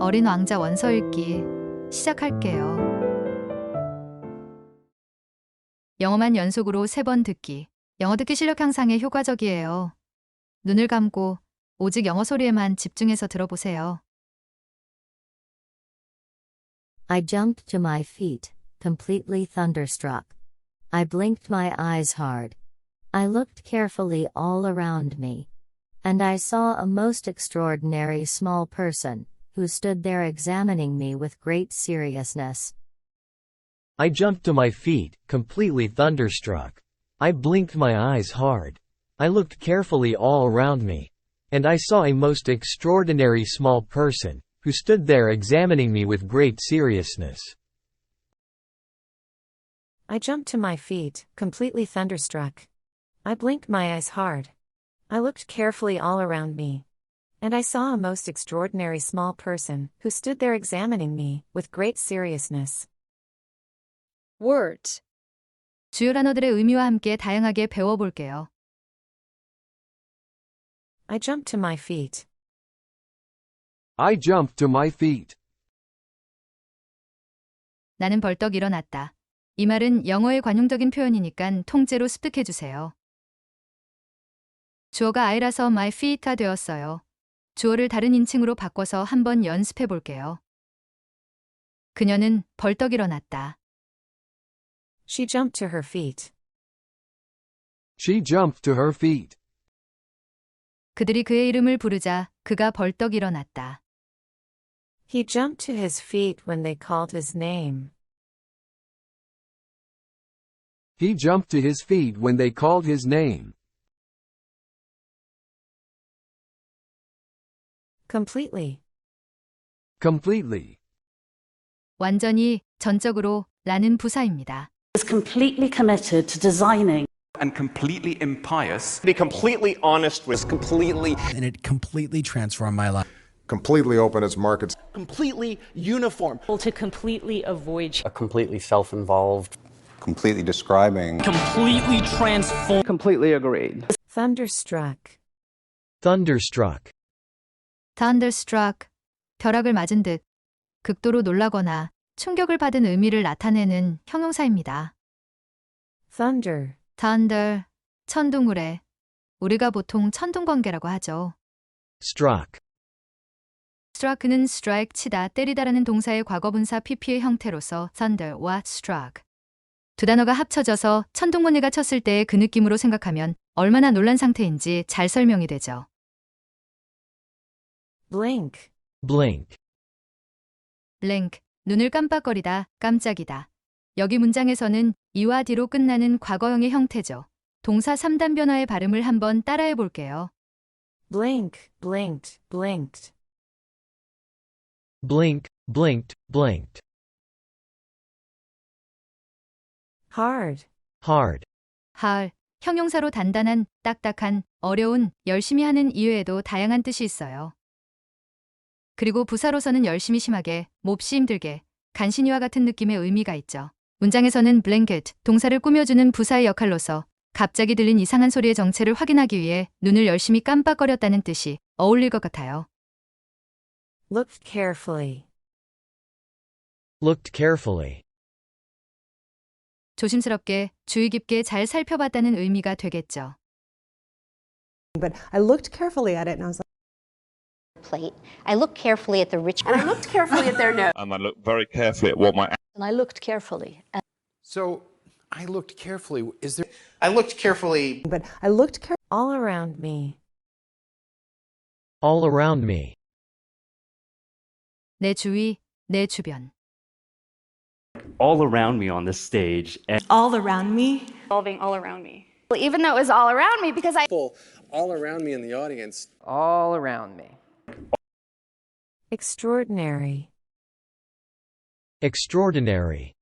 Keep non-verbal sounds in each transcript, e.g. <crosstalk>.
어린 왕자 원서 읽기 시작할게요. 영어만 연속으로 세 번 듣기. 영어 듣기 실력 향상에 효과적이에요. 눈을 감고 오직 영어 소리에만 집중해서 들어보세요. I jumped to my feet, completely thunderstruck. I blinked my eyes hard. I looked carefully all around me. And I saw a most extraordinary small person, who stood there examining me with great seriousness. I jumped to my feet, completely thunderstruck. I blinked my eyes hard. I looked carefully all around me. And I saw a most extraordinary small person, who stood there examining me with great seriousness. I jumped to my feet, completely thunderstruck. I blinked my eyes hard. I looked carefully all around me And I saw a most extraordinary small person who stood there examining me with great seriousness. words, 주요 단어들의 의미와 함께 다양하게 배워볼게요. I jumped to my feet. I jumped to my feet. 나는 벌떡 일어났다. 이 말은 영어의 관용적인 표현이니까 통째로 습득해주세요. 주어가 I라서 my feet가 되었어요. 주어를 다른 인칭으로 바꿔서 한번 연습해 볼게요. 그녀는 벌떡 일어났다. She jumped to her feet. She jumped to her feet. 그들이 그의 이름을 부르자 그가 벌떡 일어났다. He jumped to his feet when they called his name. He jumped to his feet when they called his name. Completely. Completely. 완전히 전적으로 라는 부사입니다. is completely committed to designing and completely impious be completely honest with completely and it completely transformed my life. completely open its markets. completely uniform to completely avoid a completely self-involved Completely describing completely transform, Completely agreed. Thunderstruck. Thunderstruck. Thunderstruck, 벼락을 맞은 듯, 극도로 놀라거나 충격을 받은 의미를 나타내는 형용사입니다. Thunder. thunder, 천둥우레. 우리가 보통 천둥번개라고 하죠. Struck. struck는 strike, 치다, 때리다라는 동사의 과거분사 pp의 형태로서 thunder와 struck. 두 단어가 합쳐져서 천둥번개가 쳤을 때의 그 느낌으로 생각하면 얼마나 놀란 상태인지 잘 설명이 되죠. Blink. Blink. blink, 눈을 깜빡거리다, 깜짝이다. 여기 문장에서는 이와 뒤로 끝나는 과거형의 형태죠. 동사 3단 변화의 발음을 한번 따라해 볼게요. Blink, blinked, blinked. Blink, blinked, blinked. Hard. Hard. hard, 형용사로 단단한, 딱딱한, 어려운, 열심히 하는 이외에도 다양한 뜻이 있어요. 그리고 부사로서는 열심히 심하게, 몹시 힘들게, 간신히와 같은 느낌의 의미가 있죠. 문장에서는 blanket, 동사를 꾸며주는 부사의 역할로서 갑자기 들린 이상한 소리의 정체를 확인하기 위해 눈을 열심히 깜빡거렸다는 뜻이 어울릴 것 같아요. Looked carefully. Looked carefully. 조심스럽게, 주의 깊게 잘 살펴봤다는 의미가 되겠죠. But I looked carefully at it and I was like, plate. I looked carefully at the rich and I looked carefully at their nose. and I looked very carefully at what my <laughs> and I looked carefully. And So I looked carefully. Is there? I looked carefully but I looked carefully. All around me. All around me. 내 주위, 내 주변. all around me on this stage. And all around me. Revolving all around me. Even though it was all around me because I All around me in the audience. All around me. Extraordinary. Extraordinary.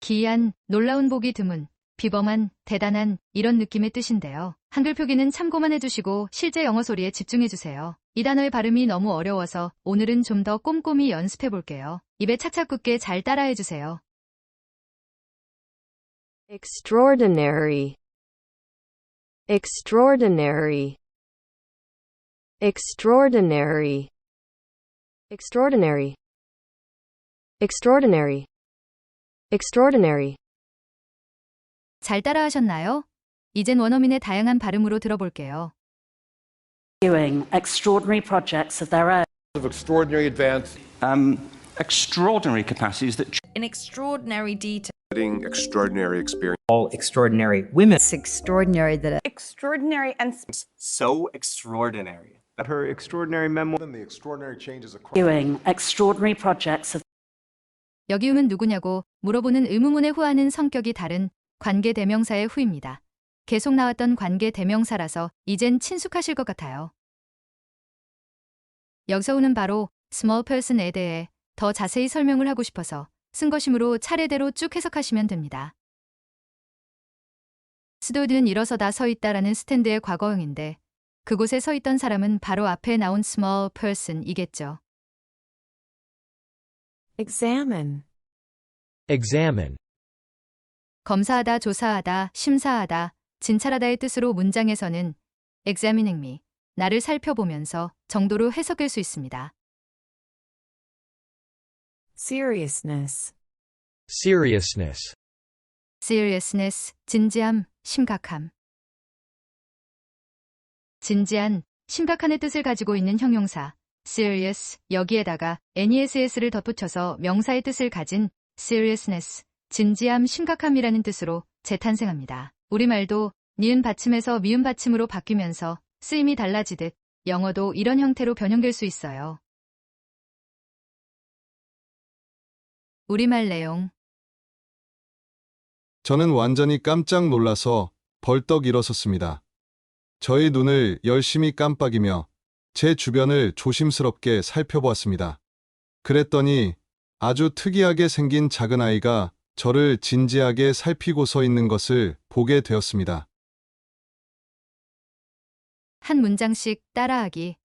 기이한, 놀라운 보기 드문, 비범한, 대단한 이런 느낌의 뜻인데요. 한글 표기는 참고만 해주시고 실제 영어 소리에 집중해주세요. 이 단어의 발음이 너무 어려워서 오늘은 좀 더 꼼꼼히 연습해 볼게요. 입에 착착 붙게 잘 따라해주세요. Extraordinary. Extraordinary. Extraordinary. extraordinary, extraordinary, extraordinary. 잘 따라하셨나요? 이젠 원어민의 다양한 발음으로 들어볼게요. Doing extraordinary projects of their own. Of extraordinary advance. Um, extraordinary capacities that In extraordinary detail. Extraordinary experience. All extraordinary women. It's extraordinary that Extraordinary and So extraordinary. Her extraordinary memoir. The extraordinary changes across. Doing extraordinary projects of 여기 음은 누구냐고 물어보는 의문문에 후하는 성격이 다른 관계 대명사의 후입니다. 계속 나왔던 관계 대명사라서 이젠 친숙하실 것 같아요. 여기서 우는 바로 small person에 대해 더 자세히 설명을 하고 싶어서 쓴 것이므로 차례대로 쭉 해석하시면 됩니다. 스도드는 일어서다 서 있다라는 스탠드의 과거형인데 그곳에 서 있던 사람은 바로 앞에 나온 small person이겠죠. examine, Examine. 검사하다, 조사하다, 심사하다, 진찰하다의 뜻으로 문장에서는 examining me, 나를 살펴보면서 정도로 해석할 수 있습니다. seriousness, Seriousness. seriousness, 진지함, 심각함. 진지한, 심각한의 뜻을 가지고 있는 형용사 serious 여기에다가 ness를 덧붙여서 명사의 뜻을 가진 seriousness, 진지함, 심각함이라는 뜻으로 재탄생합니다. 우리말도 니은 받침에서 미음 받침으로 바뀌면서 쓰임이 달라지듯 영어도 이런 형태로 변형될 수 있어요. 우리말 내용 저는 완전히 깜짝 놀라서 벌떡 일어섰습니다. 저의 눈을 열심히 깜빡이며 제 주변을 조심스럽게 살펴보았습니다. 그랬더니 아주 특이하게 생긴 작은 아이가 저를 진지하게 살피고 서 있는 것을 보게 되었습니다. 한 문장씩 따라하기.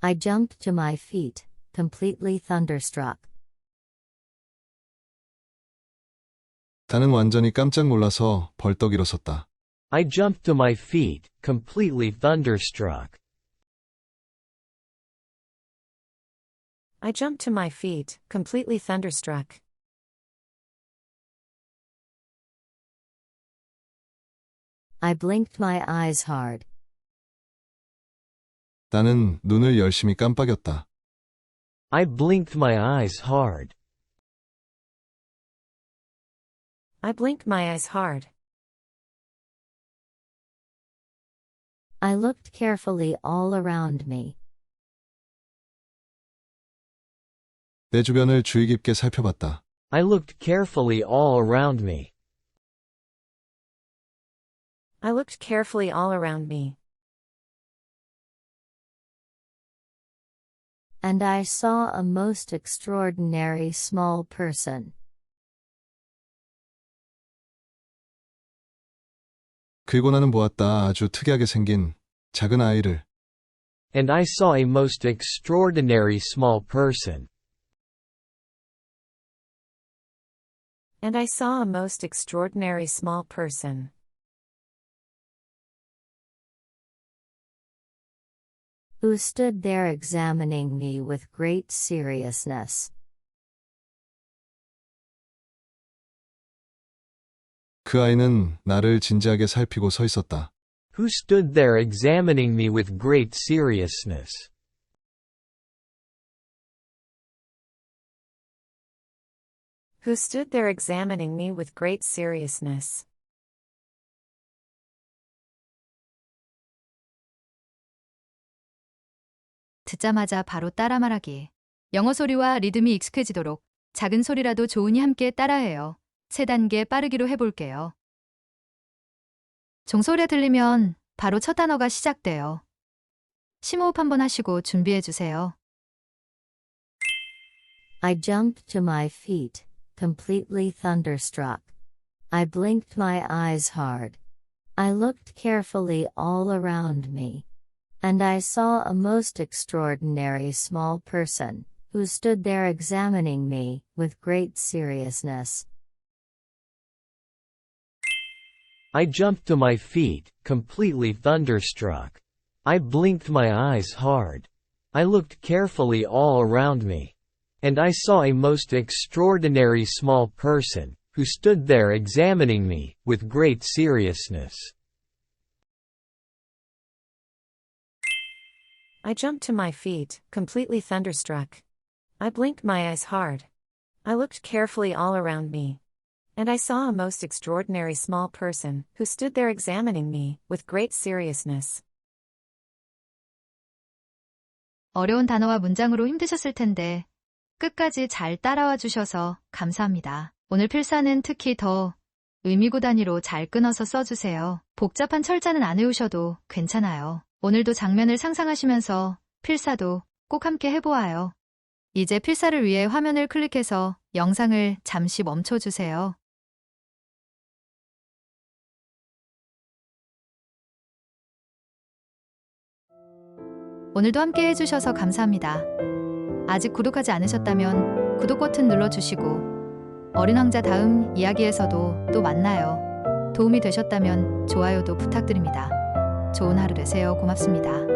I jumped to my feet, completely thunderstruck. 나는 완전히 깜짝 놀라서 벌떡 일어섰다. I jumped to my feet, completely thunderstruck. I jumped to my feet, completely thunderstruck. I blinked my eyes hard. 나는 눈을 열심히 깜빡였다. I blinked my eyes hard. I blinked my eyes hard. I looked carefully all around me. 내 주변을 주의 깊게 살펴봤다. I looked carefully all around me. I looked carefully all around me. And I saw a most extraordinary small person. 그리고 나는 보았다 아주 특이하게 생긴 작은 아이를. And I saw a most extraordinary small person. And I saw a most extraordinary small person. who stood there examining me with great seriousness. 그 아이는 나를 진지하게 살피고 서 있었다. Who stood there examining me with great seriousness. Who stood there examining me with great seriousness. 듣자마자 바로 따라 말하기. 영어 소리와 리듬이 익숙해지도록 작은 소리라도 좋으니 함께 따라해요. 세 단계 빠르기로 해볼게요. 종소리가 들리면 바로 첫 단어가 시작돼요. 심호흡 한번 하시고 준비해 주세요. I jumped to my feet, completely thunderstruck. I blinked my eyes hard. I looked carefully all around me. And I saw a most extraordinary small person, who stood there examining me with great seriousness. I jumped to my feet, completely thunderstruck. I blinked my eyes hard. I looked carefully all around me. And I saw a most extraordinary small person, who stood there examining me, with great seriousness. I jumped to my feet, completely thunderstruck. I blinked my eyes hard. I looked carefully all around me. And I saw a most extraordinary small person, who stood there examining me, with great seriousness. 어려운 단어와 문장으로 힘드셨을 텐데 끝까지 잘 따라와 주셔서 감사합니다. 오늘 필사는 특히 더 의미구 단위로 잘 끊어서 써주세요. 복잡한 철자는 안 외우셔도 괜찮아요. 오늘도 장면을 상상하시면서 필사도 꼭 함께 해보아요. 이제 필사를 위해 화면을 클릭해서 영상을 잠시 멈춰주세요. 오늘도 함께 해주셔서 감사합니다. 아직 구독하지 않으셨다면 구독 버튼 눌러주시고 어린 왕자 다음 이야기에서도 또 만나요. 도움이 되셨다면 좋아요도 부탁드립니다. 좋은 하루 되세요. 고맙습니다.